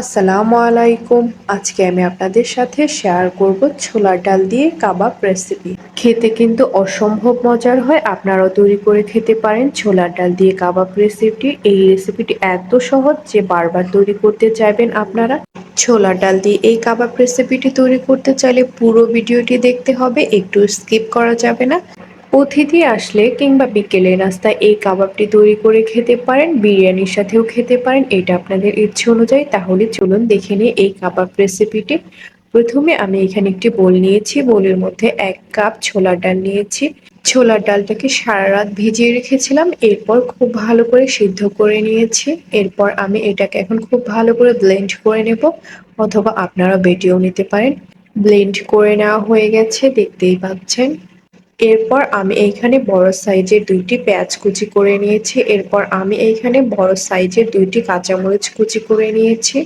আসসালামু আলাইকুম। আজকে আমি আপনাদের সাথে শেয়ার করব ছোলার ডাল দিয়ে কাবাব রেসিপি খেতে কিন্তু অসম্ভব মজার হয়, আপনারাও তৈরি করে খেতে পারেন ছোলার ডাল দিয়ে কাবাব রেসিপিটি এই রেসিপিটি এত সহজ যে বারবার তৈরি করতে চাইবেন আপনারা। ছোলার ডাল দিয়ে এই কাবাব রেসিপিটি তৈরি করতে চাইলে পুরো ভিডিওটি দেখতে হবে, একটু স্কিপ করা যাবে না। অতিথি আসলে কিংবা বিকেলে নাস্তায় এই কাবাবটি তৈরি করে খেতে পারেন, বিরিয়ানির সাথেও খেতে পারেন, এটা আপনাদের ইচ্ছে অনুযায়ী। তাহলে চলুন দেখে নিই এই কাবাব রেসিপিটি। প্রথমে আমি এখানে একটি বোল নিয়েছি, বোলের মধ্যে এক কাপ ছোলার ডাল নিয়েছি। ছোলার ডালটাকে সারা রাত ভিজিয়ে রেখেছিলাম, এরপর খুব ভালো করে সিদ্ধ করে নিয়েছি। এরপর আমি এটাকে এখন খুব ভালো করে ব্লেন্ড করে নেব, অথবা আপনারা বেটেও নিতে পারেন। ব্লেন্ড করে নেওয়া হয়ে গেছে, দেখতেই পাচ্ছেন। এরপর আমি এইখানে বড় সাইজের দুইটি পেঁয়াজ কুচি করে নিয়েছি। এরপর আমি এইখানে বড় সাইজের দুইটি কাঁচামরিচ কুচি করে নিয়েছি।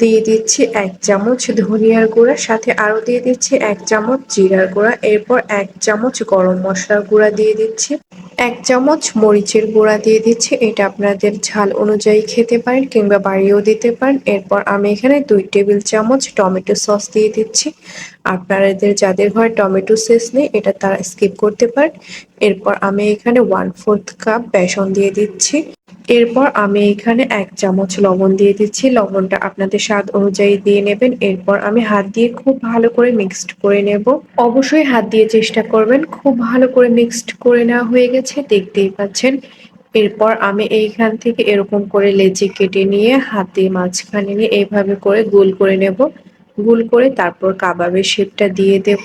দিয়ে দিচ্ছি এক চামচ ধনিয়ার গুঁড়া, সাথে আরও দিয়ে দিচ্ছি এক চামচ জিরার গুঁড়া। এরপর এক চামচ গরম মশলার গুঁড়া দিয়ে দিচ্ছি। এক চামচ মরিচের গুঁড়া দিয়ে দিচ্ছি। এটা আপনাদের ঝাল অনুযায়ী খেতে পারেন কিংবা বাড়িও দিতে পারেন। এরপর আমি এখানে দুই টেবিল চামচ টমেটো সস দিয়ে দিচ্ছি। আপনাদের যাদের ঘরে টমেটো সস নেই, এটা তারা স্কিপ করতে পারেন। এরপর আমি এখানে ওয়ান ফোর্থ কাপ বেসন দিয়ে দিচ্ছি। এরপর আমি এখানে এক চামচ লবণ দিয়ে দিচ্ছি। লবণটা আপনাদের স্বাদ অনুযায়ী দিয়ে নেবেন। এরপর আমি হাত দিয়ে খুব ভালো করে মিক্সড করে নেব। অবশ্যই হাত দিয়ে চেষ্টা করবেন। খুব ভালো করে মিক্সড করে নেওয়া হয়ে গেছে, দেখতেই পাচ্ছেন। এরপর আমি এইখান থেকে এরকম করে লেচি কেটে নিয়ে হাতে মাঝখানে নিয়ে এইভাবে করে গোল করে নেব। গোল করে তারপর কাবাবের শেপটা দিয়ে দেব।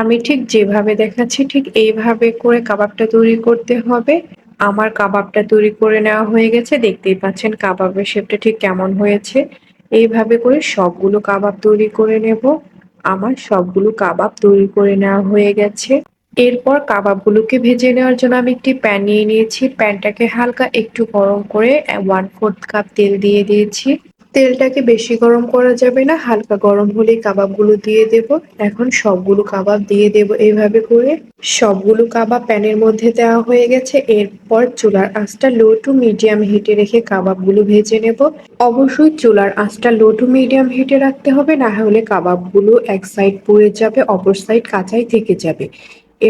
আমি ঠিক যেভাবে দেখাচ্ছি, ঠিক এইভাবে করে কাবাবটা তৈরি করতে হবে। আমার কাবাবটা তৈরি করে নেওয়া হয়ে গেছে। দেখতেই পাচ্ছেন কাবাবের শেপটা ঠিক কেমন হয়েছে। এইভাবে করে সবগুলো কাবাব তৈরি করে নেব। আমার সবগুলো কাবাব তৈরি করে নেওয়া হয়ে গেছে। এরপর কাবাবগুলোকে ভেজে নেওয়ার জন্য আমি একটি প্যান নিয়ে নিয়েছি। প্যানটাকে হালকা একটু গরম করে ওয়ান ফোর্থ কাপ তেল দিয়ে দিয়েছি। তেলটাকে বেশি গরম করা যাবে না, হালকা গরম হলেই কাবাবগুলো দিয়ে দেব। এখন সবগুলো কাবাব দিয়ে দেব এইভাবে করে। সবগুলো কাবাব প্যানের মধ্যে দেওয়া হয়ে গেছে। এরপর চুলার আঁচটা লো টু মিডিয়াম হিটে রেখে কাবাবগুলো ভেজে নেব। অবশ্যই চুলার আঁচটা লো টু মিডিয়াম হিটে রাখতে হবে, না হলে কাবাবগুলো এক সাইড পুড়ে যাবে, অপর সাইড কাঁচাই থেকে যাবে।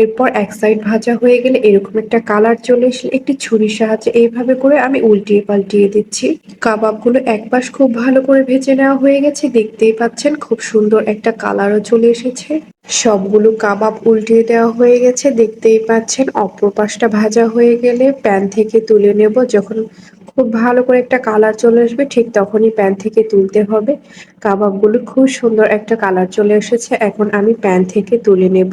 এরপর এক সাইড ভাজা হয়ে গেলে এরকম একটা কালার চলে এসলে একটি ছুরির সাহায্যে এইভাবে করে আমি উল্টিয়ে পাল্টিয়ে দিচ্ছি। কাবাবগুলো এক পাশ খুব ভালো করে ভেজে নেওয়া হয়ে গেছে। দেখতেই পাচ্ছেন খুব সুন্দর একটা কালারও চলে এসেছে। সবগুলো কাবাব উল্টিয়ে দেওয়া হয়ে গেছে। দেখতেই পাচ্ছেন অপর পাশটা ভাজা হয়ে গেলে প্যান থেকে তুলে নেব। যখন খুব ভালো করে একটা কালার চলে আসবে, ঠিক তখনই প্যান থেকে তুলতে হবে। কাবাবগুলো খুব সুন্দর একটা কালার চলে এসেছে। এখন আমি প্যান থেকে তুলে নেব।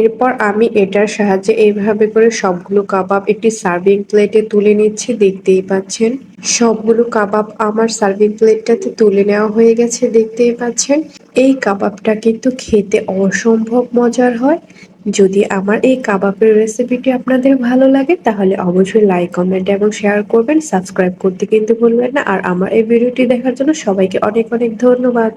এরপর আমি এটার সাহায্যে এইভাবে করে সবগুলো কাবাব একটি সার্ভিং প্লেটে তুলে নিচ্ছি, দেখতেই পাচ্ছেন। সবগুলো কাবাব আমার সার্ভিং প্লেটটাতে তুলে নেওয়া হয়ে গেছে, দেখতেই পাচ্ছেন। এই কাবাবটা কিন্তু খেতে অসম্ভব মজার হয়। যদি আমার এই কাবাবের রেসিপিটি আপনাদের ভালো লাগে, তাহলে অবশ্যই লাইক কমেন্ট এবং শেয়ার করবেন। সাবস্ক্রাইব করতে কিন্তু ভুলবেন না। আর আমার এই ভিডিওটি দেখার জন্য সবাইকে অনেক অনেক ধন্যবাদ।